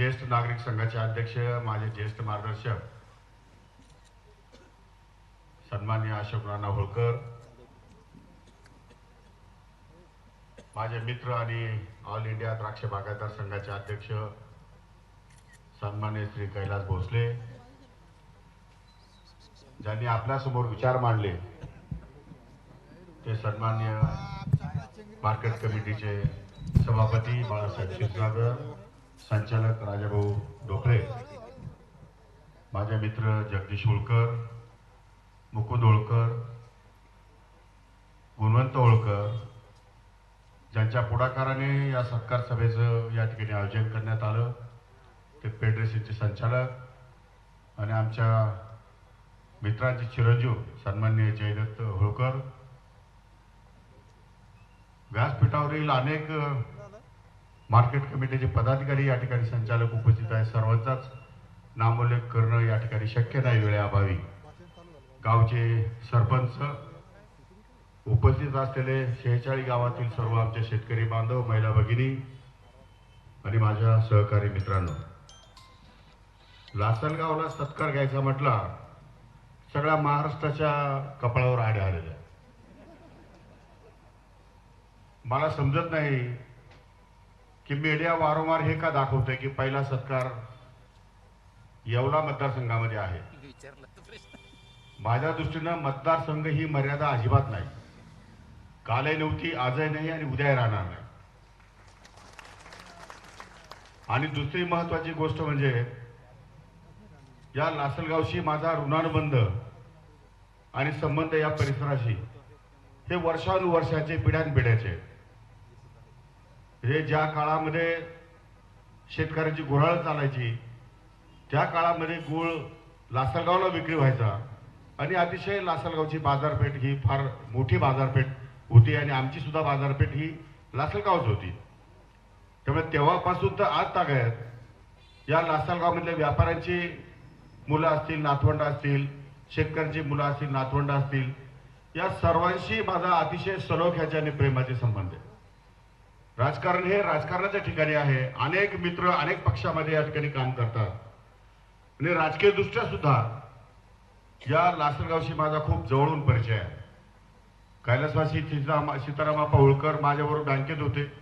ज्येष्ठ नागरिक संघाचे अध्यक्ष माझे ज्येष्ठ मार्गदर्शक सन्मान्य अशोक नाना होळकर माझे मित्र आणि ऑल इंडिया द्राक्ष बागायतदार संघाचे अध्यक्ष सन्मान्य श्री कैलास भोसले ज्यांनी आपल्यासमोर विचार मांडले ते सन्मान्य मार्केट कमिटीचे सभापती बाळासाहेब शिरसागर संचालक राजाभाऊ डोकरे माझे मित्र जगदीश होळकर मुकुंद होळकर गुणवंत होळकर ज्यांच्या पुढाकाराने या सत्कार सभेचं या ठिकाणी आयोजन करण्यात आलं. ते फेडरेशनचे संचालक आणि आमच्या मित्रांचे चिरंजीव सन्मान्य जयदत्त होळकर. व्यासपीठावरील अनेक मार्केट कमिटीचे पदाधिकारी या ठिकाणी संचालक उपस्थित आहेत. सर्वांचाच नामोल्लेख करणं या ठिकाणी शक्य नाही वेळेअभावी. गावचे सरपंच उपस्थित असलेले शेहेचाळी गावातील सर्व आमचे शेतकरी बांधव महिला भगिनी आणि माझ्या सहकारी मित्रांनो. लासलगावला सत्कार घ्यायचा म्हटला सगळ्या महाराष्ट्राच्या कपाळावर आड्या आलेल्या मला समजत नाही की मीडिया वारंवार हे का दाखवतंय की पहिला सत्कार येवला मतदारसंघामध्ये आहे? माझ्या दृष्टीनं मतदारसंघ ही मर्यादा अजिबात नाही. कालही नव्हती आजही नाही आणि उद्याही राहणार नाही. आणि दुसरी महत्वाची गोष्ट म्हणजे या लासलगावशी माझा ऋणानुबंध आणि संबंध या परिसराशी हे वर्षानुवर्षाचे पिढ्यानपिढ्याचे हे ज्या काळामध्ये शेतकऱ्याची गुऱ्हाळ चालायची त्या काळामध्ये गुळ लासलगावला विक्री व्हायचा. आणि अतिशय लासलगावची बाजारपेठ ही फार मोठी बाजारपेठ होती आणि आमची सुद्धा बाजारपेठ ही लासलगावच होती. त्यामुळे तेव्हापासून तर आज तागायत या लासलगावमधल्या व्यापाऱ्यांची मुलं असतील नातवंड असतील शेतकऱ्यांची मुलं असतील नातवंड असतील या सर्वांशी माझा अतिशय सलोख्याचे आणि प्रेमाचे संबंध आहे राजकारण हे राजकारणाच्या ठिकाणी आहे. अनेक मित्र अनेक पक्षामध्ये या ठिकाणी काम करतात. आणि राजकीय दृष्ट्या सुद्धा या लासलगावशी माझा खूप जवळून परिचय आहे. कैलासवासी सीतारामा सीतारामाप्पा होळकर माझ्याबरोबर बँकेत होते.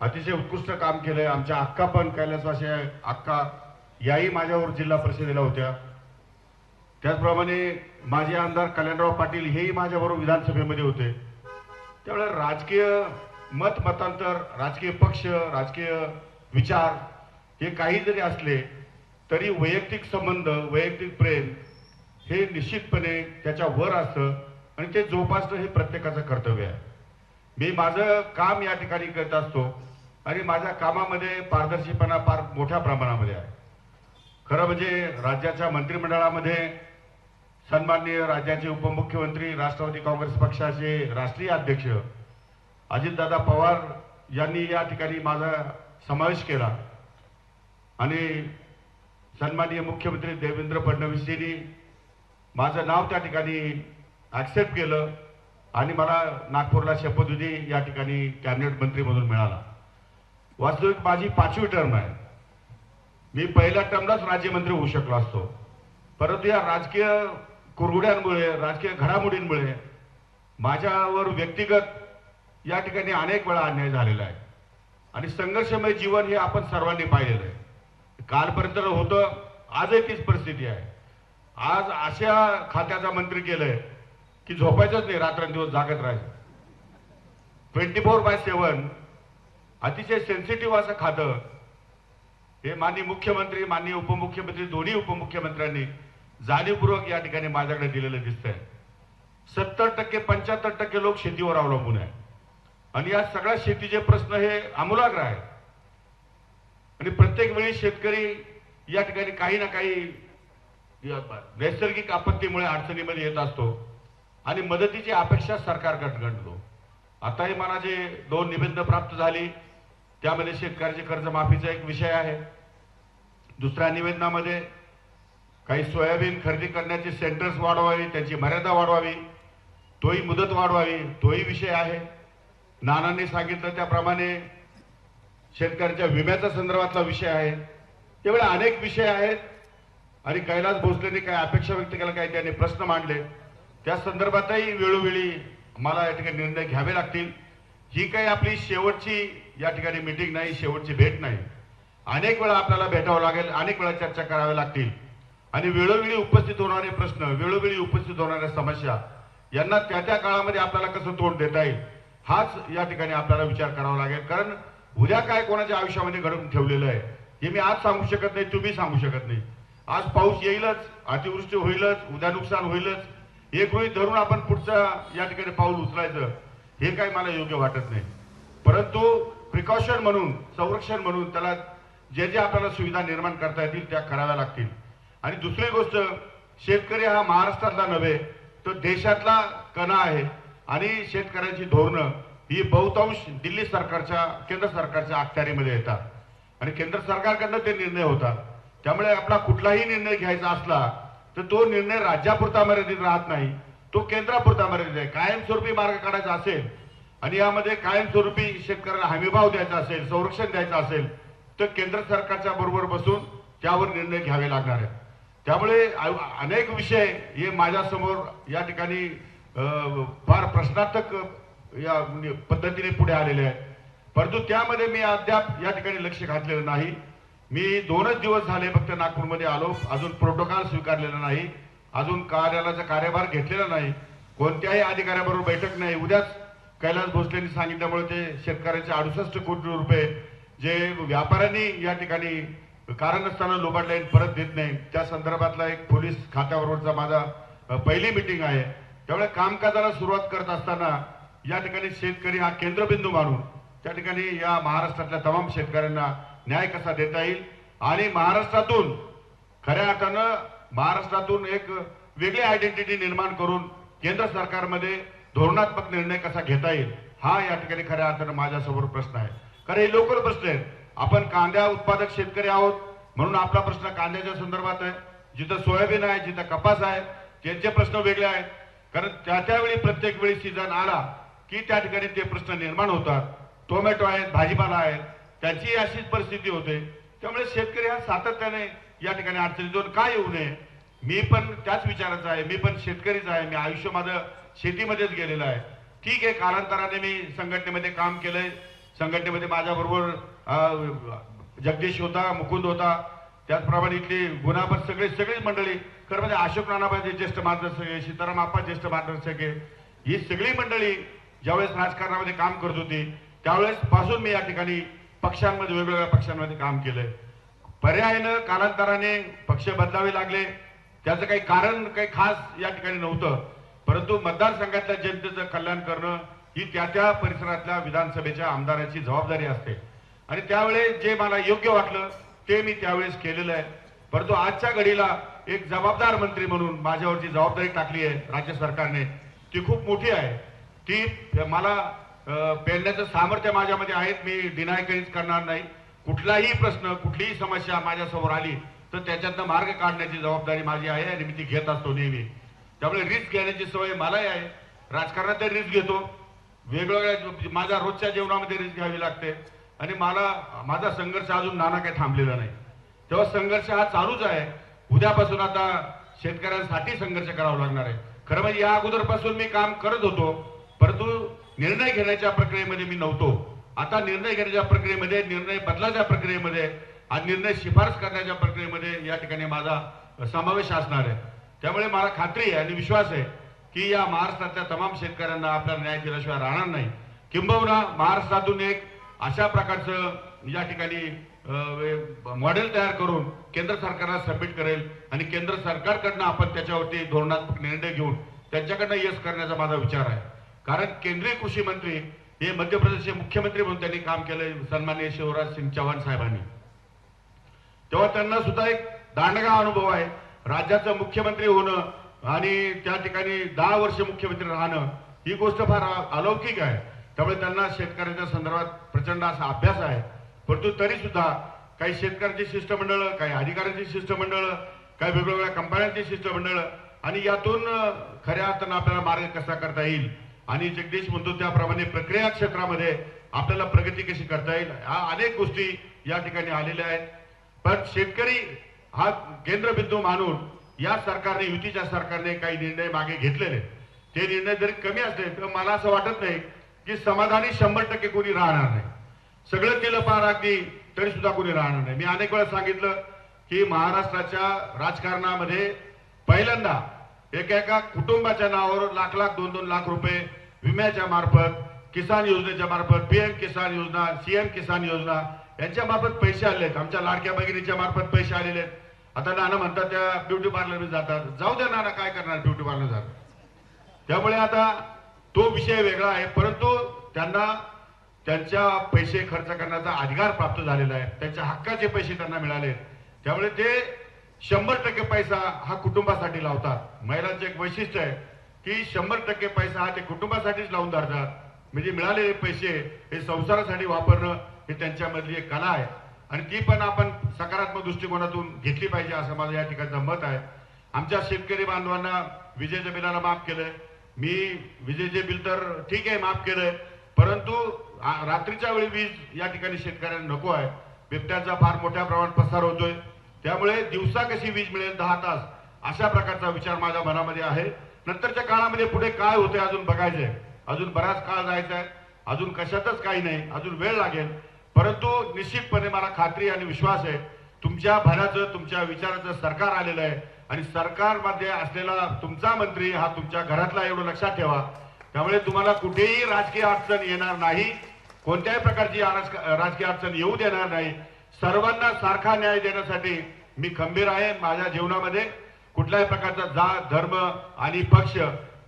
अतिशय उत्कृष्ट काम केलंय. आमच्या अक्का पण कैलासवासी आहे. अक्का याही माझ्यावर जिल्हा परिषदेला होत्या. त्याचप्रमाणे माझे आमदार कल्याणराव पाटील हेही माझ्याबरोबर विधानसभेमध्ये होते. त्यामुळे राजकीय मत मतांतर राजकीय पक्ष राजकीय विचार हे काही जरी असले तरी वैयक्तिक संबंध वैयक्तिक प्रेम हे निश्चितपणे त्याच्या वर असतं आणि ते जोपासणं हे प्रत्येकाचं कर्तव्य आहे. मी माझं काम या ठिकाणी करत असतो आणि माझ्या कामामध्ये पारदर्शीपणा फार मोठ्या प्रमाणामध्ये आहे. खरं म्हणजे राज्याच्या मंत्रिमंडळामध्ये सन्माननीय राज्याचे उपमुख्यमंत्री राष्ट्रवादी काँग्रेस पक्षाचे राष्ट्रीय अध्यक्ष अजितदादा पवार यांनी या ठिकाणी माझा समावेश केला. आणि सन्माननीय मुख्यमंत्री देवेंद्र फडणवीसजींनी माझं नाव त्या ठिकाणी ॲक्सेप्ट केलं आणि मला नागपूरला शपथविधी या ठिकाणी कॅबिनेट मंत्री म्हणून मिळाला. वास्तविक माझी पाचवी टर्म आहे. मी पहिल्या टर्मलाच राज्यमंत्री होऊ शकलो असतो. परंतु या राजकीय कुरघुड्यांमुळे राजकीय घडामोडींमुळे माझ्यावर व्यक्तिगत या ठिकाणी अनेक वेळा अन्याय झालेला आहे. आणि संघर्षमय जीवन हे आपण सर्वांनी पाहिलेलं आहे. कालपर्यंत होतं आजही तीच परिस्थिती आहे. आज अशा खात्याचा मंत्री केलंय की झोपायचंच नाही रात्रंदिवस जागत राहायचं. ट्वेंटी फोर बाय सेवन अतिशय सेन्सिटिव्ह असं खातं. हे माननीय मुख्यमंत्री माननीय उपमुख्यमंत्री दोन्ही उपमुख्यमंत्र्यांनी जाणीवपूर्वक या ठिकाणी माझ्याकडे दिलेलं दिसतंय. सत्तर टक्के पंच्याहत्तर टक्के लोक शेतीवर अवलंबून आहे. आणि या सगळ्या शेतीचे प्रश्न हे आमूलाग्र आहेत. आणि प्रत्येक वेळी शेतकरी या ठिकाणी काही ना काही नैसर्गिक आपत्तीमुळे अडचणीमध्ये येत असतो आणि मदतीची अपेक्षा सरकारकडे करतो आताही मला जे दोन निबंध प्राप्त झाली त्यामध्ये शेतकऱ्याचे कर्जमाफीचा एक विषय आहे. दुसऱ्या निवेदनामध्ये काही सोयाबीन खरेदी करण्याचे सेंटर्स वाढवावी त्याची मर्यादा वाढवावी तोही मुदत वाढवावी तोही विषय आहे. नानांनी सांगितलं त्याप्रमाणे शेतकऱ्यांच्या विम्याच्या संदर्भातला विषय आहे. त्यावेळी अनेक विषय आहेत. आणि कैलास भोसलेने काय अपेक्षा व्यक्त केल्या काय त्यांनी प्रश्न मांडले. त्या संदर्भातही वेळोवेळी मला या ठिकाणी निर्णय घ्यावे लागतील. ही काही आपली शेवटची या ठिकाणी मीटिंग नाही शेवटची भेट नाही. अनेक वेळा आपल्याला भेटावं लागेल अनेक वेळा चर्चा कराव्या लागतील. आणि वेळोवेळी उपस्थित होणारे प्रश्न वेळोवेळी उपस्थित होणाऱ्या समस्या यांना त्या त्या काळामध्ये आपल्याला कसं तोंड देता येईल? हाच या ठिकाणी आपल्याला विचार करावा लागेल. कारण उद्या काय कोणाच्या आयुष्यामध्ये घडवून ठेवलेलं आहे हे मी आज सांगू शकत नाही तुम्ही सांगू शकत नाही. आज पाऊस येईलच अतिवृष्टी होईलच उद्या नुकसान होईलच. हे गृहीत धरून आपण पुढचा या ठिकाणी पाऊल उचलायचं हे काय मला योग्य वाटत नाही. परंतु प्रिकॉशन म्हणून संरक्षण म्हणून त्याला जे जे आपल्याला सुविधा निर्माण करता येतील त्या कराव्या लागतील. आणि दुसरी गोष्ट शेतकरी हा महाराष्ट्रातला नव्हे तो देशातला कणा आहे. आणि शेतकऱ्यांची धोरणं ही बहुतांश दिल्ली सरकारच्या केंद्र सरकारच्या अखत्यारीमध्ये येतात. आणि केंद्र सरकारकडनं ते निर्णय होतात. त्यामुळे आपला कुठलाही निर्णय घ्यायचा असला तर तो निर्णय राज्यापुरता मर्यादित राहत नाही तो केंद्रापुरता मर्यादित आहे. कायमस्वरूपी मार्ग काढायचा असेल आणि यामध्ये कायमस्वरूपी शेतकऱ्याला हमीभाव द्यायचा असेल संरक्षण द्यायचं असेल तर केंद्र सरकारच्या बरोबर बसून त्यावर निर्णय घ्यावे लागणार आहेत. त्यामुळे अनेक विषय हे माझ्यासमोर या ठिकाणी फार प्रश्नार्थक या पद्धतीने पुढे आलेले आहेत. परंतु त्यामध्ये मी अद्याप या ठिकाणी लक्ष घातलेलं नाही. मी दोनच दिवस झाले फक्त नागपूरमध्ये आलो. अजून प्रोटोकॉल स्वीकारलेला नाही. अजून कार्यालयाचा कार्यभार घेतलेला नाही. कोणत्याही अधिकाऱ्याबरोबर बैठक नाही. उद्याच कैलास भोसलेंनी सांगितल्यामुळे ते शेतकऱ्यांचे अडुसष्ट कोटी रुपये जे व्यापाऱ्यांनी या ठिकाणी कारण नसताना लोबाडले परत देत नाही. त्या संदर्भातला एक पोलीस खात्याबरोबरचा माझा पहिली मिटिंग आहे. त्यामुळे कामकाजाला सुरुवात करत असताना या ठिकाणी शेतकरी हा केंद्रबिंदू मानून त्या ठिकाणी या महाराष्ट्रातल्या तमाम शेतकऱ्यांना न्याय कसा देता येईल? आणि महाराष्ट्रातून खऱ्या अर्थानं महाराष्ट्रातून एक वेगळी आयडेंटिटी निर्माण करून केंद्र सरकारमध्ये धोरणात्मक निर्णय कसा घेता येईल? हा या ठिकाणी खऱ्या अर्थानं माझ्यासमोर प्रश्न आहे. खरं हे लवकर प्रश्न आहेत. आपण कांद्या उत्पादक शेतकरी आहोत. म्हणून आपला प्रश्न कांद्याच्या संदर्भात आहे. जिथं सोयाबीन आहे जिथं कपास आहे त्यांचे प्रश्न वेगळे आहेत कारण त्या त्यावेळी प्रत्येक वेळी सीझन आला की त्या ठिकाणी ते प्रश्न निर्माण होतात. टोमॅटो आहेत भाजीपाला आहेत त्याची अशीच परिस्थिती होते. त्यामुळे शेतकरी हा सातत्याने या ठिकाणी अडचणीतून काय येऊ नये? मी पण त्याच विचाराचा आहे. मी पण शेतकरीच आहे. मी आयुष्य माझं शेतीमध्येच गेलेलं आहे. ठीक आहे कालांतराने मी संघटनेमध्ये काम केलंय. संघटनेमध्ये माझ्याबरोबर जगदीश होता मुकुंद होता. त्याचप्रमाणे इथली गुणाबत सगळे सगळीच मंडळी खरं म्हणजे अशोक नानाबाई ज्येष्ठ मार्गदर्शक आहे सीताराम आप्पा ज्येष्ठ मार्गदर्शक आहे ही सगळी मंडळी ज्यावेळेस राजकारणामध्ये काम करत होती त्यावेळेस पासून मी या ठिकाणी पक्षांमध्ये वेगवेगळ्या पक्षांमध्ये काम केलंय. पर्यायानं कालांतराने पक्ष बदलावे लागले. त्याचं काही कारण काही खास या ठिकाणी नव्हतं. परंतु मतदारसंघातल्या जनतेचं कल्याण करणं ही त्या त्या परिसरातल्या विधानसभेच्या आमदाराची जबाबदारी असते. आणि त्यावेळेस जे मला योग्य वाटलं ते मी त्यावेळेस केलेलं आहे. परंतु आजच्या घडीला एक जबाबदार मंत्री म्हणून माझ्यावरची जबाबदारी टाकली आहे राज्य सरकारने. ती खूप मोठी आहे. ती मला पेरण्याचं सामर्थ्य माझ्यामध्ये आहेत मी डिनाय कधीच करणार नाही. कुठलाही प्रश्न कुठलीही समस्या माझ्यासमोर आली तर त्याच्यातनं मार्ग काढण्याची जबाबदारी माझी आहे आणि मी ती घेत असतो नेहमी. त्यामुळे रिस्क घेण्याची सवय मलाही आहे. राजकारणात रिस्क घेतो. वेगवेगळ्या माझ्या रोजच्या जेवणामध्ये रिस्क घ्यावी लागते. आणि मला माझा संघर्ष अजून नाना काही थांबलेला नाही. तेव्हा संघर्ष हा चालूच आहे. उद्यापासून आता शेतकऱ्यांसाठी संघर्ष करावा लागणार आहे. खरं म्हणजे या अगोदरपासून मी काम करत होतो परंतु निर्णय घेण्याच्या प्रक्रियेमध्ये मी नव्हतो. आता निर्णय घेण्याच्या प्रक्रियेमध्ये निर्णय बदलाच्या प्रक्रियेमध्ये आणि निर्णय शिफारस करण्याच्या प्रक्रियेमध्ये या ठिकाणी माझा समावेश असणार आहे. त्यामुळे मला खात्री आहे आणि विश्वास आहे की या महाराष्ट्रातल्या तमाम शेतकऱ्यांना आपला न्याय दिल्याशिवाय राहणार नाही. किंबहुना महाराष्ट्रातून एक अशा प्रकारचं या ठिकाणी मॉडेल तयार करून केंद्र सरकारला सबमिट करेल आणि केंद्र सरकारकडनं आपण त्याच्यावरती धोरणात्मक निर्णय घेऊन त्यांच्याकडनं यश करण्याचा माझा विचार आहे. कारण केंद्रीय कृषी मंत्री हे मध्य प्रदेशचे मुख्यमंत्री म्हणून त्यांनी काम केलंय सन्माननीय शिवराज सिंग चौहान साहेबांनी. तेव्हा त्यांना सुद्धा एक दांडगा अनुभव आहे. राज्याचं मुख्यमंत्री होणं आणि त्या ठिकाणी दहा वर्ष मुख्यमंत्री राहणं ही गोष्ट फार अलौकिक आहे. त्यामुळे त्यांना शेतकऱ्यांच्या संदर्भात प्रचंड असा अभ्यास आहे. परंतु तरी सुद्धा काही शेतकऱ्यांची शिष्टमंडळ काही अधिकाऱ्यांची शिष्टमंडळ काही वेगवेगळ्या कंपन्यांची शिष्टमंडळ आणि यातून खऱ्या अर्थानं आपल्याला मार्ग कसा करता येईल? आणि जगदीश म्हणतो त्याप्रमाणे प्रक्रिया क्षेत्रामध्ये आपल्याला प्रगती कशी करता येईल? हा अनेक गोष्टी या ठिकाणी आलेल्या आहेत. पण शेतकरी हा केंद्रबिंदू मानून या सरकारने युतीच्या सरकारने काही निर्णय मागे घेतलेले. ते निर्णय जरी कमी असले तर मला असं वाटत नाही की समाधानी शंभर टक्के कोणी राहणार नाही. सगळं केलं पार अगदी तरी सुद्धा कोणी राहणार नाही. मी अनेक वेळा सांगितलं की महाराष्ट्राच्या राजकारणामध्ये पहिल्यांदा एका एका कुटुंबाच्या नावावर लाख लाख दोन दोन लाख रुपये विम्याच्या मार्फत किसान योजनेच्या मार्फत पीएम किसान योजना सीएम किसान योजना यांच्या मार्फत पैसे आले आहेत. आमच्या लाडक्या भगिनीच्या मार्फत पैसे आलेले आहेत. आता नाना म्हणतात त्या ब्युटी पार्लर जातात. जाऊ द्या नाना काय करणार ब्युटी पार्लर जातात. त्यामुळे आता तो विषय वेगळा आहे परंतु त्यांना त्यांच्या पैसे खर्च करण्याचा अधिकार प्राप्त झालेला आहे. त्यांच्या हक्काचे पैसे त्यांना मिळाले त्यामुळे ते शंभर टक्के पैसा हा कुटुंबासाठी लावतात. महिलांचे एक वैशिष्ट्य आहे की शंभर टक्के पैसा हा ते कुटुंबासाठीच लावून धरतात. म्हणजे मिळालेले पैसे हे संसारासाठी वापरणं हे त्यांच्यामधली एक कला आहे. आणि ती पण आपण सकारात्मक दृष्टिकोनातून घेतली पाहिजे असं माझं या ठिकाणचं मत आहे. आमच्या शेतकरी बांधवांना विजेच्या बिलाला माफ केलंय. मी विजेचे बिल तर ठीक आहे माफ केलंय. परंतु रात्रीच्या वेळी वीज या ठिकाणी शेतकऱ्यांना नको आहे. बिबट्याचा फार मोठ्या प्रमाणात पसार होतोय. त्यामुळे दिवसा कशी वीज मिळेल दहा तास अशा प्रकारचा विचार माझ्या मनामध्ये आहे. नंतरच्या काळामध्ये पुढे काय होतंय अजून बघायचंय अजून बराच काळ जायचा आहे. अजून कशातच काही नाही. अजून वेळ लागेल. परंतु निश्चितपणे मला खात्री आणि विश्वास आहे तुमच्या भराचं तुमच्या विचाराचं सरकार आलेलं आहे. आणि सरकारमध्ये असलेला तुमचा मंत्री हा तुमच्या घरातला एवढं लक्षात ठेवा. त्यामुळे तुम्हाला कुठेही राजकीय अडचण येणार नाही. कोणत्याही प्रकारची राजकीय अडचण येऊ देणार नाही. सर्वांना सारखा न्याय देण्यासाठी मी खंबीर आहे माझ्या जीवनामध्ये. कुठल्याही प्रकारचा जात धर्म आणि पक्ष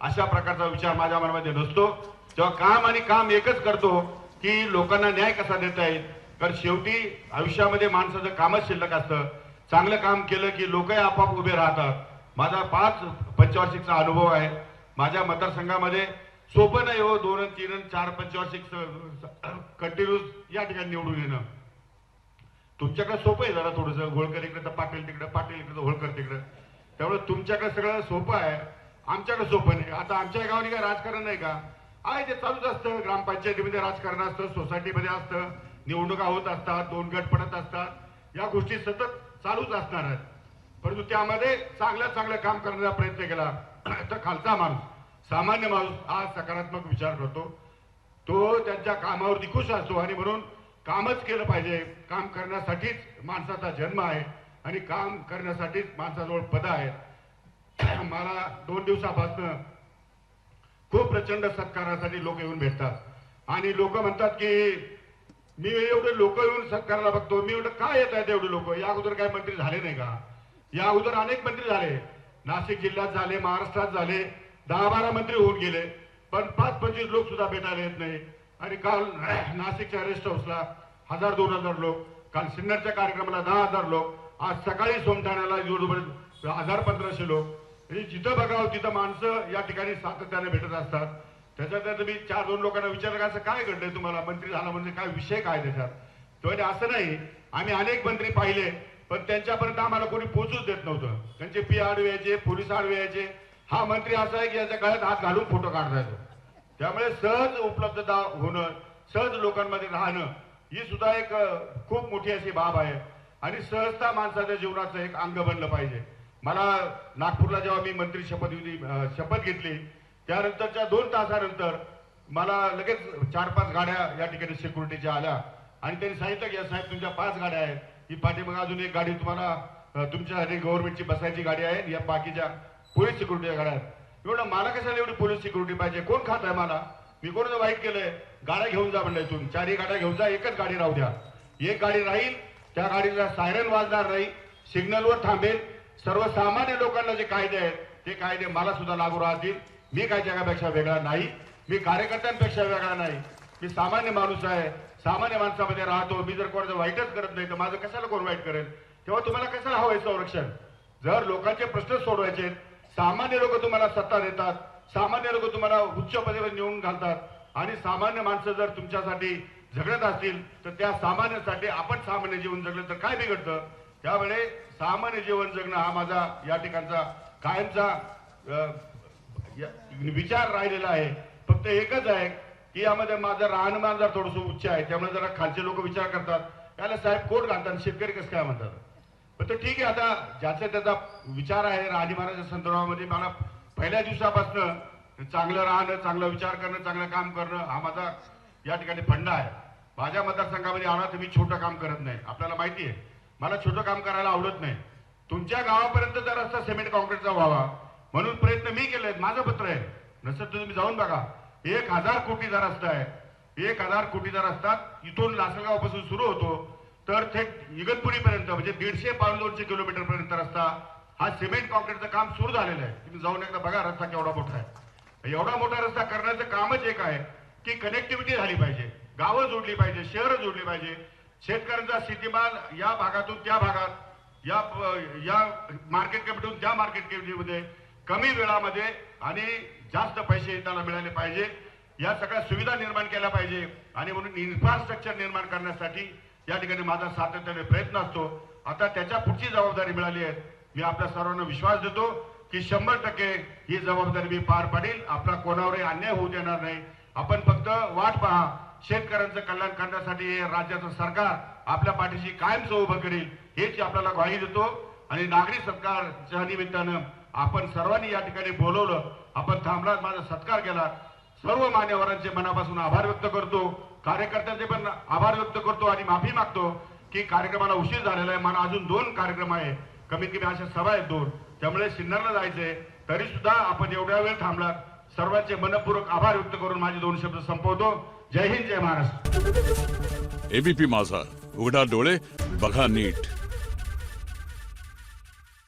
अशा प्रकारचा विचार माझ्या मनामध्ये नसतो. तेव्हा काम आणि काम एकच करतो की लोकांना न्याय कसा देता येईल? कारण शेवटी आयुष्यामध्ये माणसाचं कामच शिल्लक असतं. चांगलं काम केलं की लोकही आपोआप उभे राहतात. माझा पाच पंचवार्षिकचा अनुभव आहे. माझ्या मतदारसंघामध्ये सोपं नाही हो दोन तीन चार पंचवार्षिक कंटिन्यूस या ठिकाणी निवडून येणं. तुमच्याकडे सोपं आहे जरा थोडंसं. होळकर इकडे तर पाटील तिकडे पाटील इकडे होळकर तिकडे. त्यामुळे तुमच्याकडे सगळं सोपं आहे. आमच्याकडे सोपं नाही. आता आमच्या गावाने काय राजकारण नाही का? आहे ते चालूच असतं. ग्रामपंचायतीमध्ये राजकारण असतं सोसायटीमध्ये असतं. निवडणुका होत असतात दोन गट पडत असतात या गोष्टी सतत चालूच असणार आहेत. परंतु त्यामध्ये चांगल्या चांगलं काम करण्याचा प्रयत्न केला तर खालचा माणूस सामान्य माणूस हा सकारात्मक विचार करतो. तो त्यांच्या कामावरती खुश असतो आणि म्हणून कामच केलं पाहिजे. काम करण्यासाठीच माणसाचा जन्म आहे आणि काम करण्यासाठीच माणसाजवळ पद आहेत. मला दोन दिवसापासून खूप प्रचंड सत्कारासाठी लोक येऊन भेटतात. आणि लोक म्हणतात की मी एवढे लोक येऊन सरकारला बघतो. मी एवढं काय येत आहेत एवढे लोक? या अगोदर काय मंत्री झाले नाही का? या अगोदर अनेक मंत्री झाले. नाशिक जिल्ह्यात झाले महाराष्ट्रात झाले. दहा बारा मंत्री होऊन गेले. पण पाच पंचवीस लोक सुद्धा भेटायला येत नाही. आणि काल नाशिकच्या रेस्ट हाऊसला हजार दोन हजार लोक काल सिन्नरच्या कार्यक्रमाला दहा हजार लोक आज सकाळी सोमठाण्याला जवळजवळ हजार पंधराशे लोक. म्हणजे जिथं बघावं तिथं माणसं या ठिकाणी सातत्याने भेटत असतात. त्याच्यात मी चार दोन लोकांना विचारलं का असं काय घडलंय तुम्हाला? मंत्री झाला म्हणजे काय विषय काय त्याच्यात? तो म्हणजे असं नाही. आम्ही अनेक मंत्री पाहिले पण त्यांच्यापर्यंत आम्हाला कोणी पोहोचूच देत नव्हतं. त्यांचे पी आडवे यायचे पोलीस आडवे यायचे. हा मंत्री असा आहे की याच्या गळ्यात हात घालून फोटो काढता येतो त्यामुळे सहज उपलब्धता होणं सहज लोकांमध्ये राहणं ही सुद्धा एक खूप मोठी अशी बाब आहे. आणि सहजता माणसाच्या जीवनाचं एक अंग बनलं पाहिजे. मला नागपूरला जेव्हा मी मंत्री शपथविधी शपथ घेतली त्यानंतरच्या दोन तासानंतर मला लगेच चार पाच गाड्या या ठिकाणी सिक्युरिटीच्या आल्या. आणि त्यांनी सांगितलं की "या साहेब तुमच्या पाच गाड्या आहेत. ही पाठीमाग अजून एक गाडी तुम्हाला तुमच्यासाठी गव्हर्नमेंटची बसायची गाडी आहे या बाकीच्या पोलीस सिक्युरिटीच्या गाड्या आहेत. एवढं मला कशाला एवढी पोलीस सिक्युरिटी पाहिजे? कोण खात आहे मला? मी कोणाचं वाईट केलंय? गाड्या घेऊन जा म्हणलं इथून. चारही गाड्या घेऊन जा एकच गाडी राहू द्या. एक गाडी राहील त्या गाडीला सायरन वाजणार नाही सिग्नलवर थांबेल. सर्वसामान्य लोकांना जे कायदे आहेत ते कायदे मला सुद्धा लागू राहतील. मी काय जगापेक्षा वेगळा नाही मी कार्यकर्त्यांपेक्षा वेगळा नाही. मी सामान्य माणूस आहे सामान्य माणसामध्ये राहतो. मी जर कोणाचं वाईटच करत नाही तर माझं कशाला कोण वाईट करेल? तेव्हा तुम्हाला कशाला हवं संरक्षण? जर लोकांचे प्रश्न सोडवायचे सामान्य लोक तुम्हाला सत्ता देतात सामान्य लोक तुम्हाला उच्च पदेवर नेऊन घालतात आणि सामान्य माणसं जर तुमच्यासाठी झगडत असतील तर त्या सामान्यासाठी आपण सामान्य जीवन जगलं तर काय बिघडतं? त्यामुळे सामान्य जीवन जगणं हा माझा या ठिकाणचा कायमचा विचार राहिलेला आहे. फक्त एकच आहे की यामध्ये माझं राहणमान जर थोडंसं उच्च आहे त्यामुळे जरा खालचे लोक विचार करतात. याला साहेब कोट घालतात आणि शेतकरी कसं काय म्हणतात? पण तर ठीक आहे आता ज्याचा त्याचा विचार आहे राहणीमानाच्या संदर्भामध्ये मला पहिल्या दिवसापासून चांगलं राहणं चांगला विचार करणं चांगलं काम करणं हा माझा या ठिकाणी फंडा आहे. माझ्या मतदारसंघामध्ये आला तर मी छोटं काम करत नाही. आपल्याला माहिती आहे. मला छोटं काम करायला आवडत नाही. तुमच्या गावापर्यंत जर रस्ता सिमेंट कॉन्क्रीटचा व्हावा म्हणून प्रयत्न मी केले माझं पत्र आहे. नसेल तर तुम्ही जाऊन बघा. एक हजार कोटीचा रस्ता आहे एक हजार कोटीचा रस्ता इथून लासलगावपासून सुरू होतो तर थेट इगतपुरीपर्यंत म्हणजे दीडशे पाऊण दोनशे किलोमीटर पर्यंत रस्ता हा सिमेंट कॉन्क्रीटचं काम सुरू झालेलं आहे. तुम्ही जाऊन एकदा बघा रस्ता केवढा मोठा आहे. एवढा मोठा रस्ता करण्याचं कामच एक आहे की कनेक्टिव्हिटी झाली पाहिजे. गावं जोडली पाहिजे शहरं जोडली पाहिजे. शेतकऱ्यांचा शेतीमाल या भागातून त्या भागात या या मार्केट कमिटीतून त्या मार्केट कमिटीमध्ये कमी वेळामध्ये आणि जास्त पैसे त्याला मिळाले पाहिजे. या सगळ्या सुविधा निर्माण केल्या पाहिजे आणि म्हणून इन्फ्रास्ट्रक्चर निर्माण करण्यासाठी या ठिकाणी माझा सातत्याने प्रयत्न असतो. आता त्याच्या पुढची जबाबदारी मिळाली आहे. मी आपल्या सर्वांना विश्वास देतो की शंभर टक्के ही जबाबदारी मी पार पाडेल. आपला कोणावरही अन्याय होऊ देणार नाही. आपण फक्त वाट पहा. शेतकऱ्यांचं कल्याण करण्यासाठी राज्याचं सरकार आपल्या पाठीशी कायमचं उभं करील हेच आपल्याला ग्वाही देतो. आणि नागरी सत्कारच्या निमित्तानं आपण सर्वांनी या ठिकाणी बोलवलं. आपण थांबलात माझा सत्कार केला. सर्व मान्यवरांचे मनापासून आभार व्यक्त करतो. कार्यकर्त्यांचे पण आभार व्यक्त करतो आणि माफी मागतो की कार्यक्रमाला उशीर झालेला आहे. मला अजून दोन कार्यक्रम आहे. कमीत कमी अशा सभा आहेत दोन. त्यामुळे सिन्नरला जायचंय. तरी सुद्धा आपण एवढ्या वेळ थांबला सर्वांचे मनपूर्वक आभार व्यक्त करून माझे दोन शब्द संपवतो. जय हिंद जय महाराष्ट्र. एबीपी माझा. उघडा डोळे बघा नीट.